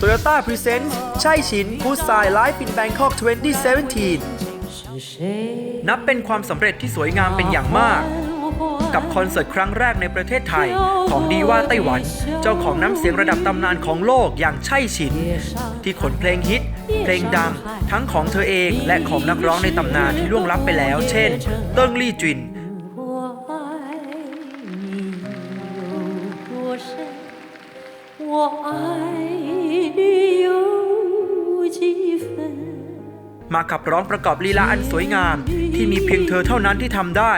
Toyota Presents ใช่ฉิน Good Side Life in Bangkok 2017 นับเป็นความสำเร็จที่สวยงามเป็นอย่างมาก กับคอนเสิร์ตครั้งแรกในประเทศไทย ของดีว่าไต้หวัน เจ้าของน้ำเสียงระดับตำนานของโลกอย่างใช่ฉิน ที่ขนเพลงฮิต เพลงดัง ทั้งของเธอเองและของนักร้องในตำนานที่ล่วงลับไปแล้ว เช่น เติ้งลี่จิน我爱 มาขับร้องประกอบลีลาอันสวยงาม ที่มีเพียงเธอเท่านั้นที่ทำได้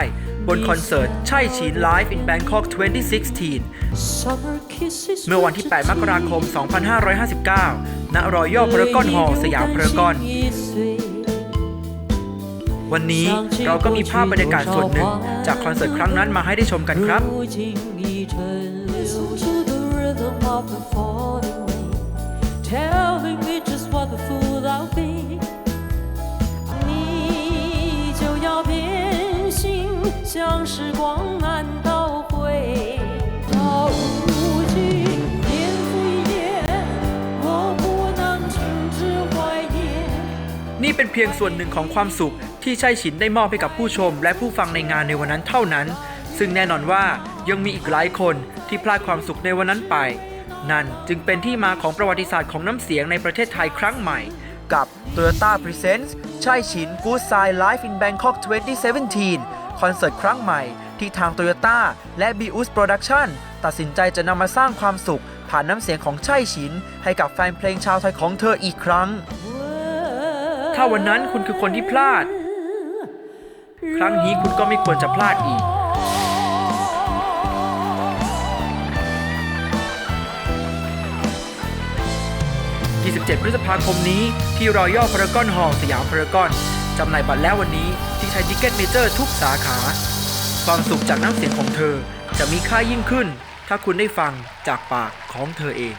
บนคอนเสิร์ต ใช่ฉิน Live in Bangkok 2016 เมื่อวันที่ 8 มกราคม 2559 ณรอยัลพารากอนฮอลสยามพารากอน วันนี้เราก็มีภาพบรรยากาศส่วนหนึ่ง จากคอนเสิร์ตครั้งนั้นมาให้ได้ชมกันครับ 像时光慢倒回。到如今，年复一年，我不能停止怀念。 นี่เป็นเพียงส่วนหนึ่งของความสุขที่ใช่ฉินได้มอบให้กับผู้ชม และผู้ฟังในงานในวันนั้นเท่านั้น ซึ่งแน่นอนว่ายังมีอีกหลายคนที่พลาดความสุขในวันนั้นไป นั่นจึงเป็นที่มาของประวัติศาสตร์ของน้ำเสียงในประเทศไทยครั้งใหม่ กับ Toyota Presents ใช่ฉิน Good Side Live in Bangkok 2017 คอนเสิร์ตครั้งใหม่ ที่ทาง Toyota และ b u s Production ตัดสินใจจะนำมาสร้างความสุข ผ่านน้ำเสียงของใช่ฉิน ให้กับแฟนเพลงชาวไทยของเธออีกครั้ง ถ้าวันนั้นคุณคือคนที่พลาด ครั้งนี้คุณก็ไม่ควรจะพลาดอีก27 พฤษภาคมนี้ที่รอยัลพารากอนฮอลล์สยามพารากอนจำหน่ายบัตรแล้ววันนี้ ที่ใช้ทิเก็ตเมเจอร์ทุกสาขา ความสุขจากน้ำเสียงของเธอจะมีค่ายิ่งขึ้น ถ้าคุณได้ฟังจากปากของเธอเอง